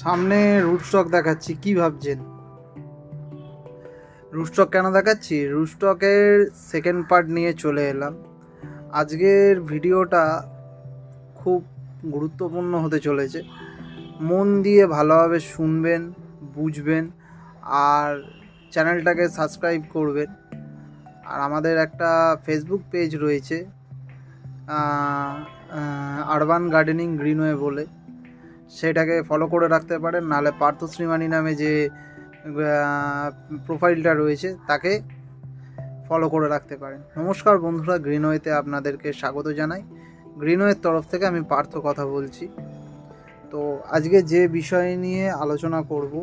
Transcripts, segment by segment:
সামনে রুটস্টক দেখাচ্ছি, কি ভাবছেন? রুটস্টক কেন দেখাচ্ছি? রুটস্টকের সেকেন্ড পার্ট নিয়ে চলে এলাম। আজকের ভিডিওটা খুব গুরুত্বপূর্ণ হতে চলেছে। মন দিয়ে ভালোভাবে শুনবেন, বুঝবেন, আর চ্যানেলটাকে সাবস্ক্রাইব করবেন। আর আমাদের একটা ফেসবুক পেজ রয়েছে আরবান গার্ডেনিং গ্রিনওয়ে বলে। সেটাকে ফলো করে রাখতে পারেন, নাহলে পার্থ শ্রীমানি নামে যে প্রোফাইলটা রয়েছে তাকে ফলো করে রাখতে পারেন। নমস্কার বন্ধুরা গ্রিনওয়েতে আপনাদেরকে স্বাগত জানাই। গ্রিনওয়ের তরফ থেকে আমি পার্থ কথা বলছি। তো আজকে যে বিষয় নিয়ে আলোচনা করব,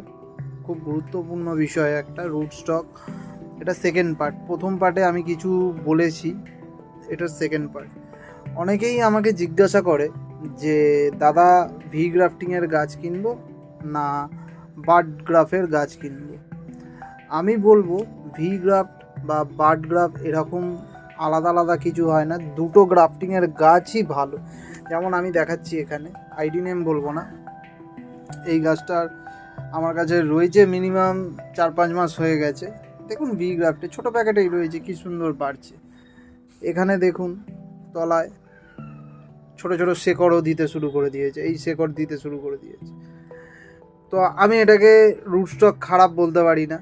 খুব গুরুত্বপূর্ণ বিষয় একটা রুট স্টক এটা সেকেন্ড পার্ট প্রথম পার্টে আমি কিছু বলেছি, এটার সেকেন্ড পার্ট অনেকেই আমাকে জিজ্ঞাসা করে যে দাদা ভি গ্রাফটিংয়ের গাছ কিনবো না বার্ড গ্রাফের গাছ কিনবো। আমি বলব ভি গ্রাফট বা বার্ড গ্রাফ এরকম আলাদা আলাদা কিছু হয় না, দুটো গ্রাফটিংয়ের গাছই ভালো। যেমন আমি দেখাচ্ছি এখানে আইডি নেম বলব না। এই গাছটার আমার কাছে রয়েছে মিনিমাম চার পাঁচ মাস হয়ে গেছে। দেখুন ভি গ্রাফটে ছোটো প্যাকেটেই রয়েছে, কি সুন্দর বাড়ছে। এখানে দেখুন, তলায় ছোট ছোট শেকড়ও দিতে শুরু করে দিয়েছে, এই শেকড় দিতে শুরু করে দিয়েছে। তো আমি এটাকে রুট স্টক খারাপ বলতে পারি না।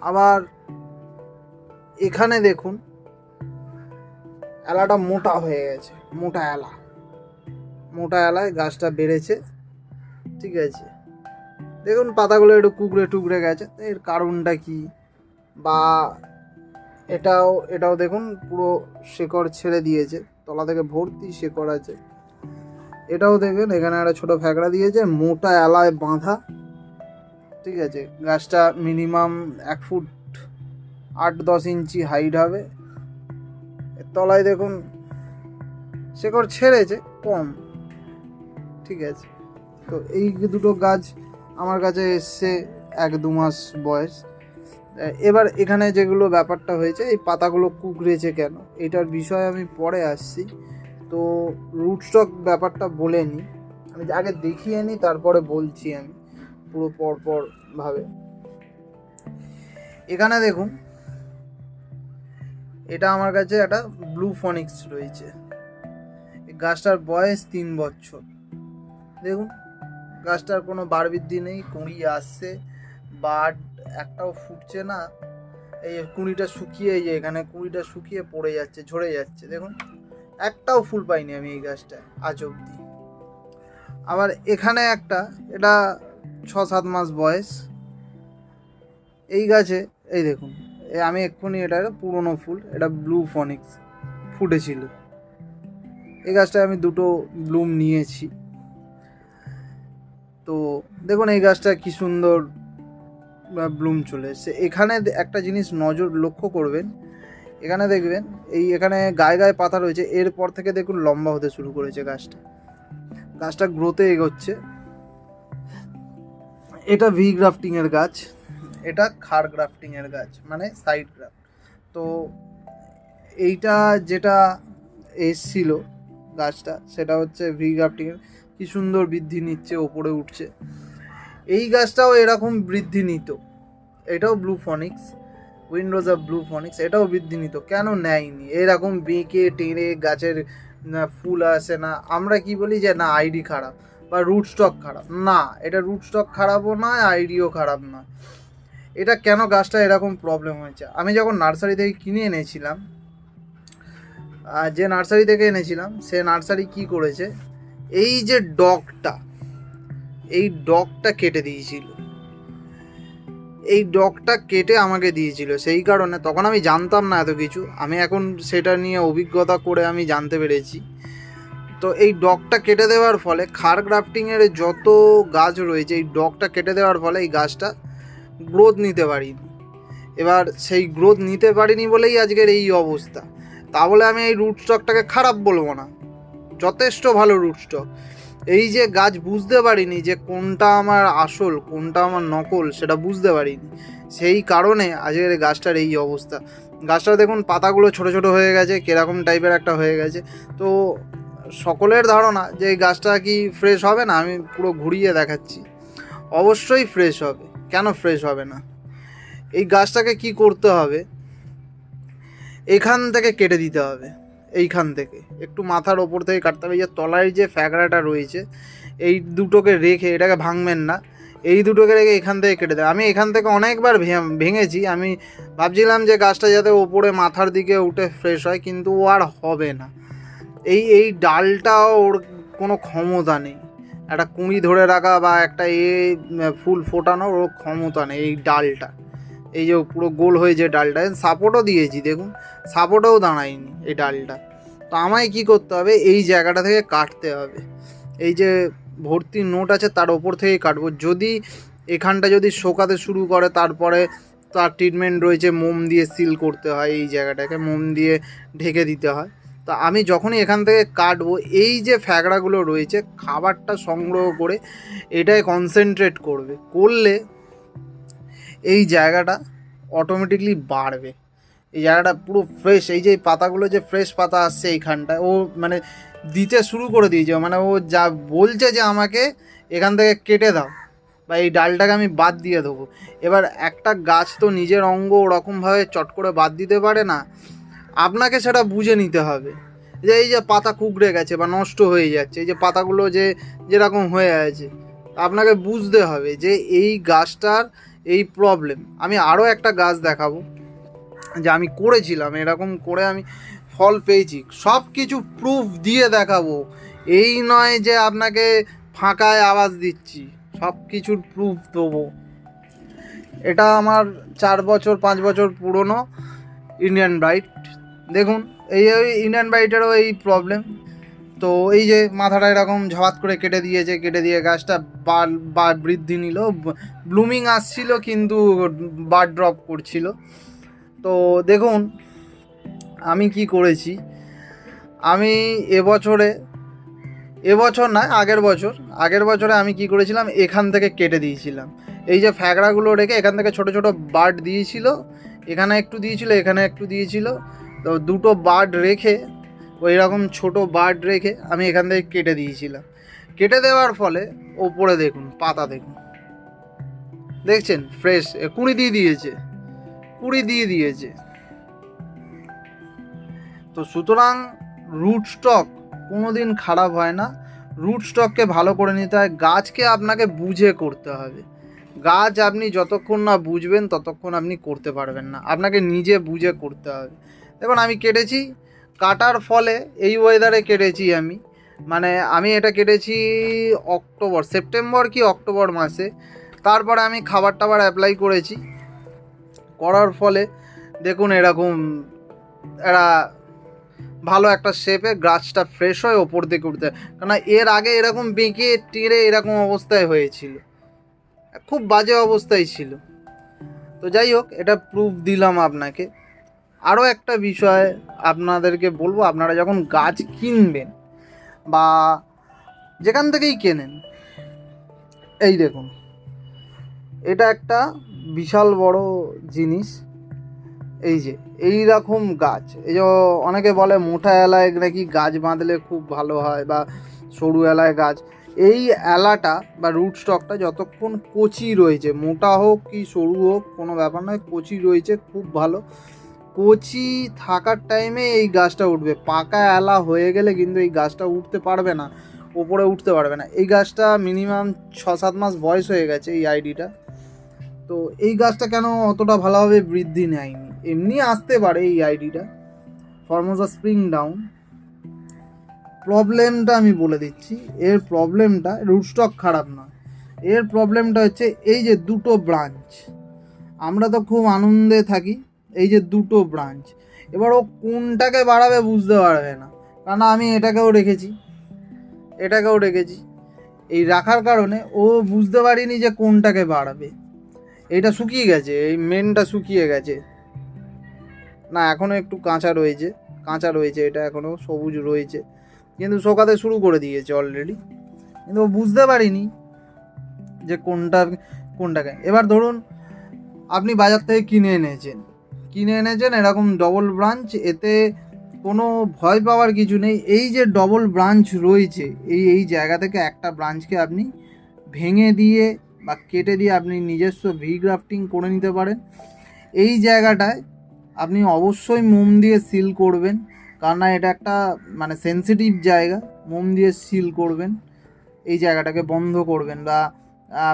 আবার এখানে দেখুন, এলাটা মোটা হয়ে গেছে, মোটা এলা। মোটা এলায় গাছটা বেড়েছে, ঠিক আছে। দেখুন পাতাগুলো একটু কুকড়ে টুকরে গেছে, এর কারণটা কি? বা এটাও এটাও দেখুন পুরো শেকড় ছেড়ে দিয়েছে। তলা থেকে ভর্তি শেকড় আছে এটাও দেখবেন, এখানে একটা ছোটো ফ্যাকড়া দিয়েছে, মোটা এলায় বাঁধা। ঠিক আছে, গাছটা মিনিমাম এক ফুট আট দশ ইঞ্চি হাইট হবে। তলায় দেখুন, শেকড় ছেড়েছে, কম। ঠিক আছে, তো এই দুটো গাছ আমার কাছে এসছে এক দু মাস বয়স। এবার এখানে যেগুলো ব্যাপারটা হয়েছে, এই পাতাগুলো কুকড়েছে কেন? এটার বিষয়ে আমি পরে আসছি। তো রুট স্টক ব্যাপারটা বলে নিই আমি আগে দেখিয়ে নিই তারপরে বলছি আমি পুরো পরপর ভাবে। এখানে দেখুন, এটা আমার কাছে একটা ব্লু ফনিক্স রয়েছে। গাছটার বয়স তিন বছর। দেখুন, গাছটার কোনো বার বৃদ্ধি নেই, কুঁড়ি আসছে, বাট একটাও ফুটছে না। এই কুঁড়িটা শুকিয়ে, এই যে এখানে কুঁড়িটা শুকিয়ে পড়ে যাচ্ছে, ঝরে যাচ্ছে। দেখুন, একটাও ফুল পাইনি আমি এই গাছটা আজ অবধি। আবার এখানে একটা, এটা ছ সাত মাস বয়স। এই গাছে, এই দেখুন আমি এক্ষুনি এটা পুরনো ফুল, এটা ব্লু ফনিক্স ফুটেছিল। এই গাছটায় আমি দুটো ব্লুম নিয়েছি। তো দেখুন, এই গাছটা কি সুন্দর ব্লুম চলে এসছে। এখানে একটা জিনিস নজর লক্ষ্য করবেন। এখানে দেখবেন, এই এখানে গায়ে গায়ে পাতা রয়েছে। এরপর থেকে দেখুন লম্বা হতে শুরু করেছে গাছটা। গাছটা গ্রোথে এগোচ্ছে। এটা ভি গ্রাফটিংয়ের গাছ। এটা খার গ্রাফটিংয়ের গাছ মানে সাইড গ্রাফট তো এইটা যেটা এসছিল গাছটা, সেটা হচ্ছে ভি গ্রাফটিংয়ের কি সুন্দর বৃদ্ধি নিচ্ছে, ওপরে উঠছে। এই গাছটাও এরকম বৃদ্ধি নিত। এটাও blue phoenix windows of blue phoenix এটাও বৃদ্ধি নিত। কেন নেয়নি? এরকম বেঁকে টেনে গাছের ফুল আসে না। আমরা কি বলি যে, না আইডি খারাপ বা রুট স্টক খারাপ। না, এটা রুট স্টক খারাপও নয় আইডিও খারাপ নয় এটা কেন গাছটা এরকম প্রবলেম হয়েছে? আমি যখন নার্সারি থেকে কিনে এনেছিলাম যে নার্সারি থেকে এনেছিলাম, সে নার্সারি কি করেছে? এই যে ডগটা এই ডগটা কেটে দিয়েছিল। এই ডগটা কেটে আমাকে দিয়েছিল, সেই কারণে তখন আমি জানতাম না এত কিছু। আমি এখন সেটা নিয়ে অভিজ্ঞতা করে আমি জানতে পেরেছি। তো এই ডগটা কেটে দেওয়ার ফলে খার গ্রাফটিংয়ের যত গাছ রয়েছে, এই ডগটা কেটে দেওয়ার ফলে এই গাছটা গ্রোথ নিতে পারিনি। এবার সেই গ্রোথ নিতে পারিনি বলেই আজকের এই অবস্থা। তা বলে আমি এই রুট স্টকটাকে খারাপ বলব না। যথেষ্ট ভালো রুট স্টক। এই যে গাছ বুঝতে পারিনি যে কোনটা আমার আসল, কোনটা আমার নকল, সেটা বুঝতে পারিনি। সেই কারণে আজকের গাছটার এই অবস্থা। গাছটা দেখুন, পাতাগুলো ছোট ছোট হয়ে গেছে, কীরকম টাইপের একটা হয়ে গেছে। তো সকলের ধারণা যে এই গাছটা কি ফ্রেশ হবে না, আমি পুরো ঘুরিয়ে দেখাচ্ছি। অবশ্যই ফ্রেশ হবে। কেন ফ্রেশ হবে না? এই গাছটাকে কি করতে হবে? এখান থেকে কেটে দিতে হবে। এইখান থেকে। একটু মাথার ওপর থেকে কাটতে হবে। যে তলায় যে ফ্যাকড়াটা রয়েছে, এই দুটোকে রেখে এটাকে ভাঙবেন না। এই দুটোকে রেখে এখান থেকে কেটে দেবে আমি এখান থেকে অনেকবার ভেঙেছি। আমি ভাবছিলাম যে গাছটা যাতে ওপরে মাথার দিকে উঠে ফ্রেশ হয়, কিন্তু ও আর হবে না। এই এই ডালটাও ওর কোনো ক্ষমতা নেই। একটা কুঁড়ি ধরে রাখা বা একটা এ, ফুল ফোটানোর ওর ক্ষমতা নেই এই ডালটা। এই যে পুরো গোল হয়ে যে ডালটা সাপোর্টও দিয়েছি, দেখুন সাপোর্টও দাঁড়ায়নি এই ডালটা। তো আমায় কি করতে হবে? এই জায়গাটা থেকে কাটতে হবে। এই যে ভর্তি নোট আছে, তার ওপর থেকে কাটবো। যদি এখানটা যদি শোকাতে শুরু করে, তারপরে তার ট্রিটমেন্ট রয়েছে, মোম দিয়ে সিল করতে হয় এই জায়গাটাকে, মোম দিয়ে ঢেকে দিতে হয়। তা আমি যখনই এখান থেকে কাটবো, এই যে ফ্যাকড়াগুলো রয়েছে, খাবারটা সংগ্রহ করে এটাই কনসেন্ট্রেট করবে। করলে এই জায়গাটা অটোমেটিকলি বাড়বে। এই জায়গাটা পুরো ফ্রেশ এই যে পাতাগুলো যে ফ্রেশ পাতা আসছে এইখানটায়, ও মানে দিতে শুরু করে দিয়েছে। মানে ও যা বলছে যে আমাকে, এখান থেকে কেটে দাও, বা এই ডালটাকে আমি বাদ দিয়ে দেবো। এবার একটা গাছ তো নিজের অঙ্গ ওরকমভাবে চট করে বাদ দিতে পারে না, আপনাকে সেটা বুঝে নিতে হবে। যে এই যে পাতা কুকড়ে গেছে বা নষ্ট হয়ে যাচ্ছে, এই যে পাতাগুলো যে যেরকম হয়ে আছে, আপনাকে বুঝতে হবে যে এই গাছটার এই প্রবলেম আমি আরও একটা গাছ দেখাবো, যে আমি করেছিলাম, এরকম করে আমি ফল পেয়েছি। সব কিছু প্রুফ দিয়ে দেখাবো। এই নয় যে আপনাকে ফাঁকায় আওয়াজ দিচ্ছি সব কিছুর প্রুফ দেবো। এটা আমার চার বছর, পাঁচ বছর পুরনো ইন্ডিয়ান ব্রাইট দেখুন, এই ইন্ডিয়ান ব্রাইটেরও এই প্রবলেম তো এই যে মাথাটা এরকম ঝাপাত করে কেটে দিয়েছে, কেটে দিয়ে গাছটা বার বার বৃদ্ধি নিল। ব্লুমিং আসছিল কিন্তু বার ড্রপ করছিল। তো দেখুন, আমি কি করেছি? আমি এবছরে, এবছর না, আগের বছর, আগের বছরে আমি কি করেছিলাম? এখান থেকে কেটে দিয়েছিলাম। এই যে ফ্যাকড়াগুলো রেখে এখান থেকে ছোট ছোট বার্ড দিয়েছিল, এখানে একটু দিয়েছিল, এখানে একটু দিয়েছিল। তো দুটো বার্ড রেখে ওই রকম ছোট বার্ড রেখে আমি এখান থেকে কেটে দিয়েছিলাম। কেটে দেওয়ার ফলে ওপরে দেখুন, পাতা দেখুন। দেখছেন? ফ্রেশ কুড়ি দিয়ে দিয়েছে। কুড়ি দিয়ে দিয়েছে। তো সুতরাং রুট স্টক কোনো দিন খারাপ হয় না। রুট স্টককে ভালো করে নিতে হয়। গাছকে আপনাকে বুঝে করতে হবে। গাছ আপনি যতক্ষণ না বুঝবেন, ততক্ষণ আপনি করতে পারবেন না। আপনাকে নিজে বুঝে করতে হবে। দেখুন, আমি কেটেছি। কাটার ফলে এই ওয়েদারে কেটেছি আমি। মানে আমি এটা কেটেছি অক্টোবর, সেপ্টেম্বর কি অক্টোবর মাসে। তারপরে আমি খাবার টাবার অ্যাপ্লাই করেছি। করার ফলে দেখুন এরকম এরা ভালো একটা শেপে গাছটা ফ্রেশ হয়ে ওপর দিকে উঠতে। কেন এর আগে এরকম বেঁকে টেরে এরকম অবস্থায় হয়েছিল। খুব বাজে অবস্থায় ছিল। তো যাই হোক, এটা প্রুফ দিলাম আপনাকে। আরও একটা বিষয় আপনাদেরকে বলব, আপনারা যখন গাছ কিনবেন বা যেখান থেকেই কেনেন, এই দেখুন, এটা একটা বিশাল বড় জিনিস, এই যে, এই রকম গাছ। এই যে অনেকে বলে মোটা এলায় নাকি গাছ বাঁধলে খুব ভালো হয় বা সরু এলায় গাছ। এই এলাটা বা রুট স্টকটা যতক্ষণ কচি রয়েছে, মোটা হোক কি সরু হোক কোনো ব্যাপার নয়, কচি রয়েছে, খুব ভালো। কচি থাকার টাইমে এই গাছটা উঠবে। পাকা এলা হয়ে গেলে কিন্তু এই গাছটা উঠতে পারবে না, ওপরে উঠতে পারবে না। এই গাছটা মিনিমাম ছ সাত মাস বয়স হয়ে গেছে এই আইডিটা তো এই গাছটা কেন অতটা ভালোভাবে বৃদ্ধি নেয়নি? এমনি আসতে পারে এই আইডিটা ফর্মোসা স্প্রিং ডাউন প্রবলেমটা আমি বলে দিচ্ছি, এর প্রবলেমটা রুটস্টক খারাপ নয়। এর প্রবলেমটা হচ্ছে এই যে দুটো ব্রাঞ্চ আমরা তো খুব আনন্দে থাকি এই যে দুটো ব্রাঞ্চ এবার ও কোনটাকে বাড়াবে বুঝতে পারবে না। কারণ আমি এটাকেও রেখেছি এটাকেও রেখেছি। এই রাখার কারণে ও বুঝতে পারিনি যে কোনটাকে বাড়াবে। এইটা শুকিয়ে গেছে, এই মেনটা শুকিয়ে গেছে। না এখনও একটু কাঁচা রয়েছে কাঁচা রয়েছে, এটা এখনও সবুজ রয়েছে। কিন্তু শোকাতে শুরু করে দিয়েছে অলরেডি কিন্তু ও বুঝতে পারিনি যে কোনটা কোনটাকে। এবার ধরুন, আপনি বাজার থেকে কিনে এনেছেন। কিনে এনেছেন, এরকম ডবল ব্রাঞ্চ এতে কোনো ভয় পাওয়ার কিছু নেই। এই যে ডবল ব্রাঞ্চ রয়েছে, এই এই জায়গা থেকে একটা ব্রাঞ্চকে আপনি ভেঙে দিয়ে বা কেটে দিয়ে আপনি নিজস্ব ভি গ্রাফটিং করে নিতে পারেন। এই জায়গাটায় আপনি অবশ্যই মোম দিয়ে সিল করবেন, কারণ এটা একটা মানে সেনসিটিভ জায়গা। মোম দিয়ে সিল করবেন, এই জায়গাটাকে বন্ধ করবেন বা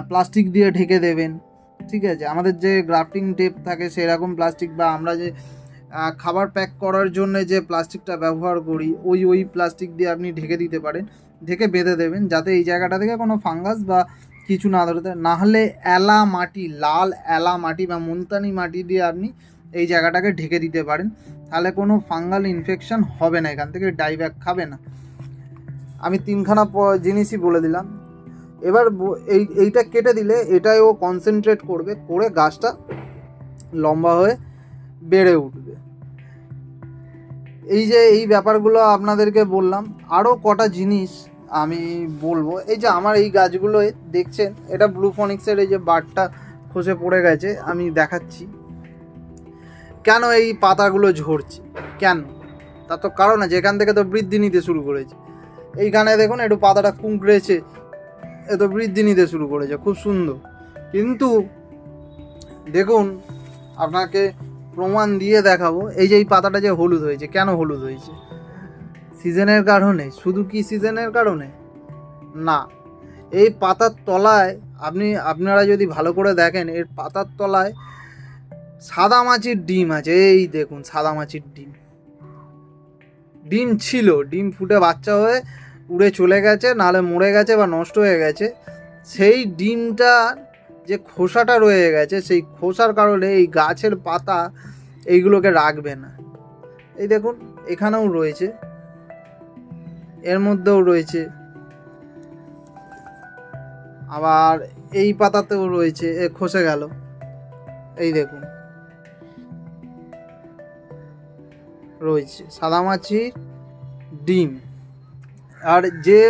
প্লাস্টিক দিয়ে ঢেকে দেবেন। ঠিক আছে, আমাদের যে গ্রাফটিং টেপ থাকে সেরকম প্লাস্টিক বা আমরা যে খাবার প্যাক করার জন্য যে প্লাস্টিকটা ব্যবহার করি, ওই ওই প্লাস্টিক দিয়ে আপনি ঢেকে দিতে পারেন, ঢেকে বেঁধে দেবেন, যাতে এই জায়গাটা থেকে কোনো ফাঙ্গাস বা কিছু না ধরতে না হলে এলা মাটি, লাল এলা মাটি বা মুলতানি মাটি দিয়ে আপনি এই জায়গাটাকে ঢেকে দিতে পারেন, তাহলে কোনো ফাঙ্গাল ইনফেকশন হবে না, এখান থেকে ডাইব্যাক খাবে না। আমি তিনখানা জিনিসই বলে দিলাম। এবার এই, এইটা কেটে দিলে এটাই ও কনসেন্ট্রেট করবে, করে গাছটা লম্বা হয়ে বেড়ে উঠবে। এই যে এই ব্যাপারগুলো আপনাদেরকে বললাম আরও কটা জিনিস আমি বলব। এই যে আমার এই গাছগুলো দেখছেন, এটা ব্লু ফনিক্সের এই যে বারটা খসে পড়ে গেছে, আমি দেখাচ্ছি। কেন এই পাতাগুলো ঝরছে? কেন? তার তো কারণ আছে, এখান থেকে তো বৃদ্ধি নিতে শুরু করেছে। এইখানে দেখুন, একটু পাতাটা কুঁকড়েছে। এ তো বৃদ্ধি নিতে শুরু করেছে, খুব সুন্দর। কিন্তু দেখুন, আপনাকে প্রমাণ দিয়ে দেখাবো, এই যে এই পাতাটা যে হলুদ হয়েছে, কেন হলুদ হয়েছে? সিজনের কারণে, শুধু কি সিজনের কারণে? না, এই পাতার তলায় আপনি, আপনারা যদি ভালো করে দেখেন, এর পাতার তলায় সাদা মাছির ডিম আছে, এই দেখুন, সাদা মাছির ডিম। ডিম ছিল, ডিম ফুটে বাচ্চা হয়ে উড়ে চলে গেছে, নালে মরে গেছে বা নষ্ট হয়ে গেছে, সেই ডিমটা যে খোসাটা রয়ে গেছে, সেই খোসার কারণে এই গাছের পাতা এইগুলোকে রাখবে না। এই দেখুন, এখানেও রয়েছে, এর মধ্যেও রয়েছে, আবার এই পাতাতেও রয়েছে, এ খসে গেল, এই দেখুন, রয়েছে সাদামাছির ডিম। আর যে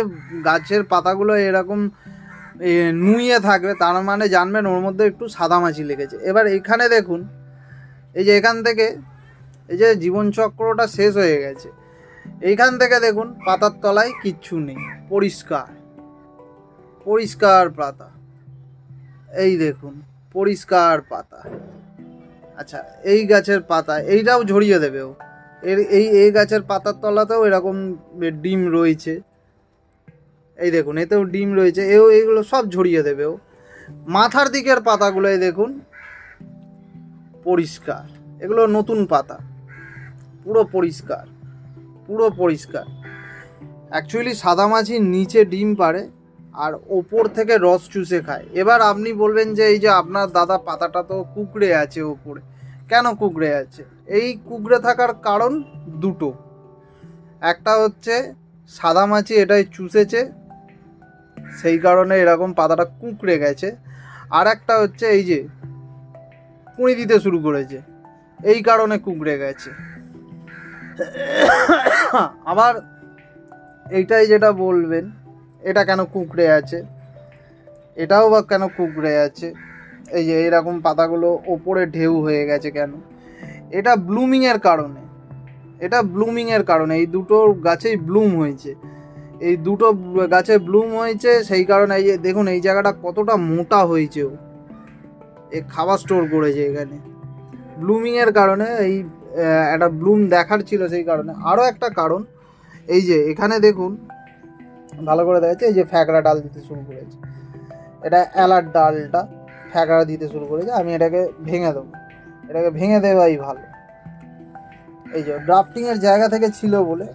গাছের পাতাগুলো এরকম নুয়ে থাকবে, তার মানে জানবেন ওর মধ্যে একটু সাদামাছি লেগেছে। এবার এখানে দেখুন, এই যে এখান থেকে, এই যে জীবনচক্রটা শেষ হয়ে গেছে। এইখান থেকে দেখুন, পাতার তলায় কিচ্ছু নেই, পরিষ্কার। পরিষ্কার পাতা। এই দেখুন, পরিষ্কার পাতা। আচ্ছা এই গাছের পাতা, এইটাও ঝরিয়ে দেবে ও। এর এই এই গাছের পাতার তলাতেও এরকম ডিম রয়েছে। এই দেখুন, এতেও ডিম রয়েছে। এও, এগুলো সব ঝরিয়ে দেবে ও। মাথার দিকের পাতাগুলো, এই দেখুন, পরিষ্কার। এগুলো নতুন পাতা। পুরো পরিষ্কার পুরো পরিষ্কার। অ্যাকচুয়ালি সাদামাছির নিচে ডিম পারে আর ওপর থেকে রস চুষে খায়। এবার আপনি বলবেন যে, এই যে আপনার দাদা পাতাটা তো কুকড়ে আছে ওপরে। কেন কুকড়ে আছে? এই কুকড়ে থাকার কারণ দুটো। একটা হচ্ছে সাদা মাছি এটাই চুষেছে, সেই কারণে এরকম পাতাটা কুঁকড়ে গেছে। আর একটা হচ্ছে এই যে কুঁড়ি দিতে শুরু করেছে, এই কারণে কুঁকড়ে গেছে। আবার এইটাই যেটা বলবেন, এটা কেন কুঁকড়ে আছে? এটাও বা কেন কুঁকড়ে আছে? এই যে এরকম পাতাগুলো ওপরে ঢেউ হয়ে গেছে কেন? এটা ব্লুমিংয়ের কারণে। এটা ব্লুমিংয়ের কারণে। এই দুটো গাছেই ব্লুম হয়েছে। এই দুটো গাছে ব্লুম হয়েছে, সেই কারণে এই যে দেখুন, এই জায়গাটা কতটা মোটা হয়েছে ও। এ খাবার স্টোর করেছে এখানে। ব্লুমিংয়ের কারণে এই একটা ব্লুম দেখার ছিল সেই কারণে। আরও একটা কারণ, এই যে এখানে দেখুন, ভালো করে দেখাচ্ছে, এই যে ফ্যাকড়া ডাল দিতে শুরু করেছে। এটা এলার ডালটা। ফ্যাকড়া দিতে শুরু করেছে আমি এটাকে ভেঙে দেবো। এটাকে ভেঙে দেওয়াই ভালো। এই যে ড্রাফটিংয়ের জায়গা থেকে ছিল বলে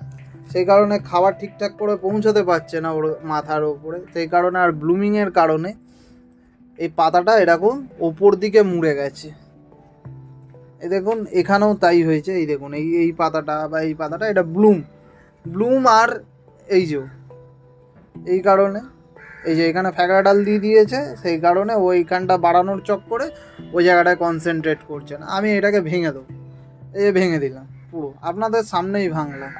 সেই কারণে খাবার ঠিকঠাক করে পৌঁছাতে পারছে না ওর মাথার ওপরে। সেই কারণে আর ব্লুমিংয়ের কারণে এই পাতাটা এরকম ওপর দিকে মুড়ে গেছে। এই দেখুন, এখানেও তাই হয়েছে। এই দেখুন, এই এই পাতাটা বা এই পাতাটা, এটা ব্লুম। ব্লুম আর এই যে, এই কারণে এই যে এখানে ফ্যাকড়া ডাল দিয়ে দিয়েছে, সেই কারণে ওইখানটা বাড়ানোর চক্করে ওই জায়গাটায় কনসেন্ট্রেট করছে না। আমি এটাকে ভেঙে দেবো। এই ভেঙে দিলাম পুরো। আপনাদের সামনেই ভাঙলাম।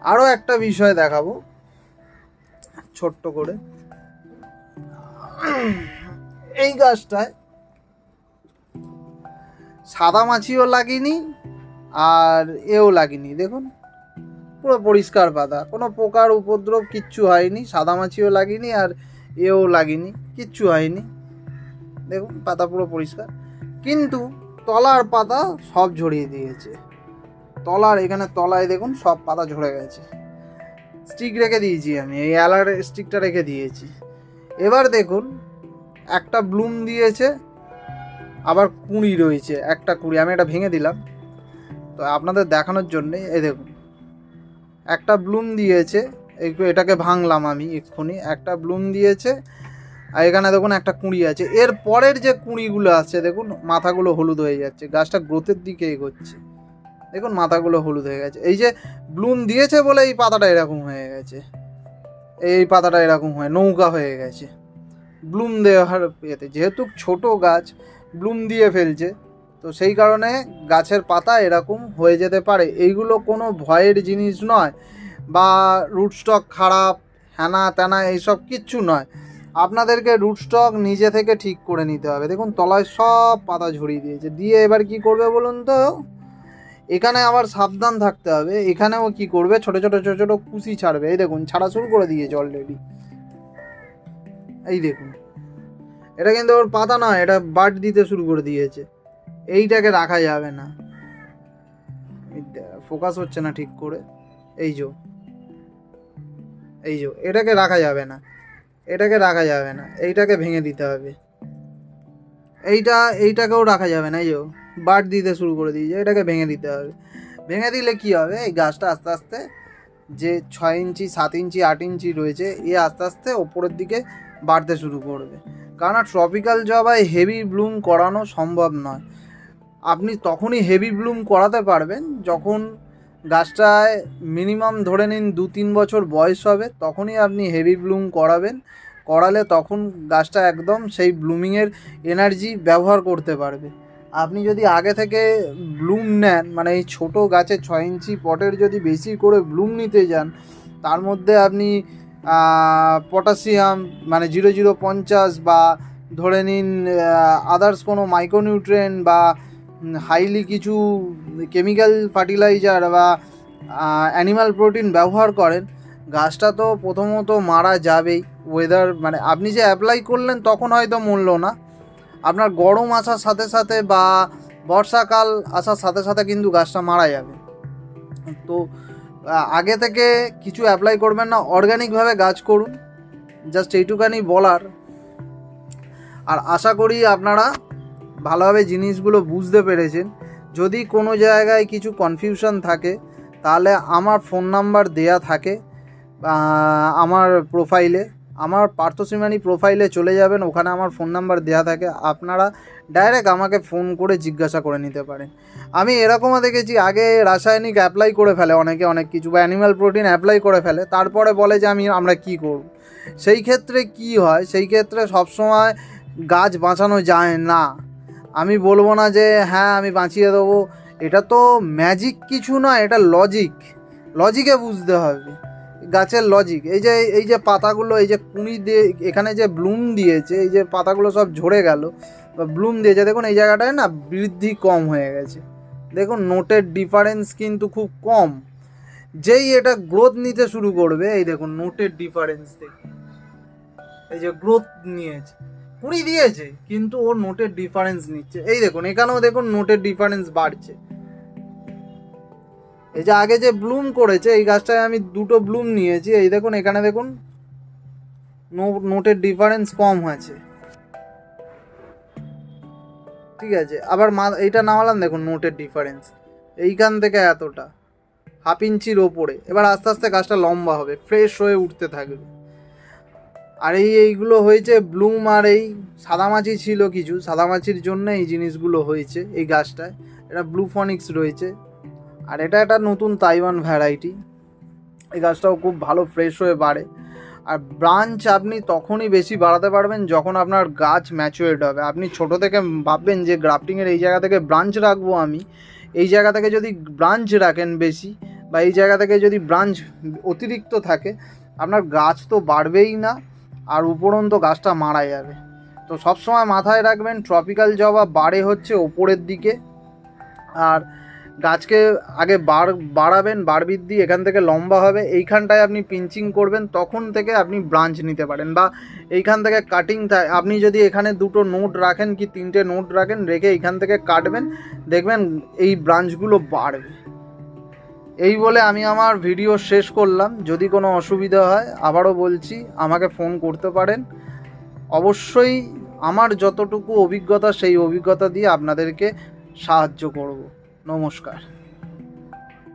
আরও একটা বিষয় দেখাবো। ছোট্ট করে। এই গাছটায় সাদা মাছিও লাগেনি, আর এও লাগেনি। দেখুন। পুরো পরিষ্কার পাতা কোনো পোকার উপদ্রব কিচ্ছু হয়নি, সাদামাছিও লাগেনি আর এও লাগেনি, কিচ্ছু হয়নি। দেখুন, পাতা পুরো পরিষ্কার। কিন্তু তলার পাতা সব ঝরিয়ে দিয়েছে। তলার, এখানে তলায় দেখুন, সব পাতা ঝরে গেছে। স্টিক রেখে দিয়েছি আমি, এই অ্যালার স্টিকটা রেখে দিয়েছি। এবার দেখুন, একটা ব্লুম দিয়েছে, আবার কুঁড়ি রয়েছে, একটা কুঁড়ি, আমি এটা ভেঙে দিলাম। তো আপনাদের দেখানোর জন্যে, এই দেখুন একটা ব্লুম দিয়েছে এটাকে ভাঙলাম আমি এক্ষুনি, একটা ব্লুম দিয়েছে, আর এখানে দেখুন একটা কুঁড়ি আছে। এর পরের যে কুঁড়িগুলো আছে, দেখুন মাথাগুলো হলুদ হয়ে যাচ্ছে, গাছটা গ্রোথের দিকে এগোচ্ছে। দেখুন মাথাগুলো হলুদ হয়ে গেছে। এই যে ব্লুম দিয়েছে বলে এই পাতাটা এরকম হয়ে গেছে। এই পাতাটা এরকম হয়, নৌকা হয়ে গেছে। ব্লুম দেওয়ার ইয়েতে, যেহেতু ছোট গাছ, ব্লুম দিয়ে ফেলছে। তো সেই কারণে গাছের পাতা এরকম হয়ে যেতে পারে। এইগুলো কোনো ভয়ের জিনিস নয় বা রুটস্টক খারাপ হ্যানা ত্যানা এইসব কিচ্ছু নয়। আপনাদেরকে রুটস্টক নিজে থেকে ঠিক করে নিতে হবে। দেখুন, তলায় সব পাতা ঝরিয়ে দিয়েছে। দিয়ে এবার কি করবে বলুন তো? এখানে আবার সাবধান থাকতে হবে। এখানেও কি করবে? ছোট ছোট ছোট ছোট কুশি ছাড়বে। এই দেখুন, ছাড়া শুরু করে দিয়েছে অলরেডি এই দেখুন। এটা কিন্তু ওর পাতা নয়, এটা বাট দিতে শুরু করে দিয়েছে। এইটাকে রাখা যাবে না। ফোকাস হচ্ছে না ঠিক করে। এই যো এই যো, এটাকে রাখা যাবে না। এটাকে রাখা যাবে না। এইটাকে ভেঙে দিতে হবে। এইটা, এইটাকেও রাখা যাবে না। এই যো বাট দিতে শুরু করে দিয়েছে। এটাকে ভেঙে দিতে হবে। ভেঙে দিলে কি হবে? এই গাছটা আস্তে আস্তে যে ছয় ইঞ্চি, সাত ইঞ্চি, আট ইঞ্চি রয়েছে, এ আস্তে আস্তে ওপরের দিকে বাড়তে শুরু করবে। কারণ ট্রপিক্যাল জবায় হেভি ব্লুম করানো সম্ভব নয়। আপনি তখনই হেভি ব্লুম করাতে পারবেন। যখন গাছটায় মিনিমাম ধরে নিন দু তিন বছর বয়স হবে, তখনই আপনি হেভি ব্লুম করাবেন। করালে তখন গাছটা একদম সেই ব্লুমিংয়ের এনার্জি ব্যবহার করতে পারবে। আপনি যদি আগে থেকে ব্লুম নেন মানে এই ছোটো গাছে ছয় ইঞ্চি পটের যদি বেশি করে ব্লুম নিতে যান, তার মধ্যে আপনি পটাশিয়াম মানে জিরো জিরো পঞ্চাশ বা ধরে নিন আদার্স কোনো মাইক্রোনিউট্রেন বা হাইলি কিছু কেমিক্যাল ফার্টিলাইজার বা অ্যানিমাল প্রোটিন ব্যবহার করেন, গাছটা তো প্রথমত মারা যাবেই ওয়েদার মানে আপনি যে অ্যাপ্লাই করলেন তখন হয়তো মরলো না। আপনার গরম আসার সাথে সাথে বা বর্ষাকাল আসার সাথে সাথে কিন্তু গাছটা মারা যাবে। তো আগে থেকে কিছু অ্যাপ্লাই করবেন না অর্গ্যানিকভাবে গাছ করুন জাস্ট এইটুকানি বলার। আর আশা করি আপনারা ভালোভাবে জিনিসগুলো বুঝতে পেরেছেন। যদি কোনো জায়গায় কিছু কনফিউশন থাকে, তাহলে আমার ফোন নাম্বার দেয়া থাকে আমার প্রোফাইলে আমার পার্থসীমানি প্রোফাইলে চলে যাবেন, ওখানে আমার ফোন নাম্বার দেওয়া থাকে। আপনারা ডাইরেক্ট আমাকে ফোন করে জিজ্ঞাসা করে নিতে পারেন। আমি এরকমও দেখেছি, আগে রাসায়নিক অ্যাপ্লাই করে ফেলে অনেকে, অনেক কিছু, বা অ্যানিম্যাল প্রোটিন অ্যাপ্লাই করে ফেলে। তারপরে বলে যে আমি, আমরা কি করব? সেই ক্ষেত্রে কি হয়? সেই ক্ষেত্রে সবসময় গাছ বাঁচানো যায় না। আমি বলব না যে হ্যাঁ আমি বাঁচিয়ে দেবো। এটা তো ম্যাজিক কিছু নয় এটা লজিক লজিকে বুঝতে হবে। গাছের লজিক এই যে এই যে পাতাগুলো, এই যে কুঁড়ি দিয়ে, এখানে যে ব্লুম দিয়েছে, এই যে পাতাগুলো সব ঝরে গেল, বা ব্লুম দিয়েছে, দেখুন এই জায়গাটায় না বৃদ্ধি কম হয়ে গেছে। দেখুন, নোটের ডিফারেন্স কিন্তু খুব কম। যেই এটা গ্রোথ নিতে শুরু করবে, এই দেখুন, নোটের ডিফারেন্স দেখুন। এই যে গ্রোথ নিয়েছে। কুড়ি দিয়েছে, কিন্তু ওর নোটের ডিফারেন্স নিচ্ছে। এই দেখুন, এখানেও দেখুন নোটের ডিফারেন্স বাড়ছে। এই যে আগে যে ব্লুম করেছে, এই গাছটায় আমি দুটো ব্লুম নিয়েছি। এই দেখুন, এখানে দেখুন নোটের ডিফারেন্স কম হয়েছে ঠিক আছে, আবার মা, এইটা নামালাম দেখুন, নোটের ডিফারেন্স এইখান থেকে এতটা। হাফ ইঞ্চির ওপরে। এবার আস্তে আস্তে গাছটা লম্বা হবে ফ্রেশ হয়ে উঠতে থাকবে। আর এই এইগুলো হয়েছে ব্লুম আর এই সাদামাছি ছিল কিছু। সাদামাছির জন্য এই জিনিসগুলো হয়েছে এই গাছটায়। এটা ব্লু ফনিক্স রয়েছে। আর এটা একটা নতুন তাইওয়ান ভ্যারাইটি। এই গাছটাও খুব ভালো ফ্রেশ হয়ে বাড়ে। আর ব্রাঞ্চ আপনি তখনই বেশি বাড়াতে পারবেন যখন আপনার গাছ ম্যাচুরেট হবে। আপনি ছোট থেকে ভাববেন যে গ্রাফটিংয়ের এই জায়গা থেকে ব্রাঞ্চ রাখব আমি। এই জায়গা থেকে যদি ব্রাঞ্চ রাখেন বেশি বা এই জায়গা থেকে যদি ব্রাঞ্চ অতিরিক্ত থাকে, আপনার গাছ তো বাড়বেই না। আর উপরন্ত গাছটা মারা যাবে। তো সবসময় মাথায় রাখবেন ট্রপিক্যাল জবা বাড়ে হচ্ছে ওপরের দিকে। আর গাছকে আগে বাড় বাড়াবেন, বার বৃদ্ধি এখান থেকে লম্বা হবে। এইখানটায় আপনি পিঞ্চিং করবেন, তখন থেকে আপনি ব্রাঞ্চ নিতে পারেন বা এইখান থেকে কাটিং আপনি যদি এখানে দুটো নোট রাখেন কি তিনটে নোট রাখেন, রেখে এইখান থেকে কাটবেন, দেখবেন এই ব্রাঞ্চগুলো বাড়বে। এই বলে আমি আমার ভিডিও শেষ করলাম। যদি কোনো অসুবিধা হয়, আবারও বলছি, আমাকে ফোন করতে পারেন। অবশ্যই আমার যতটুকু অভিজ্ঞতা, সেই অভিজ্ঞতা দিয়ে আপনাদেরকে সাহায্য করব। নমস্কার।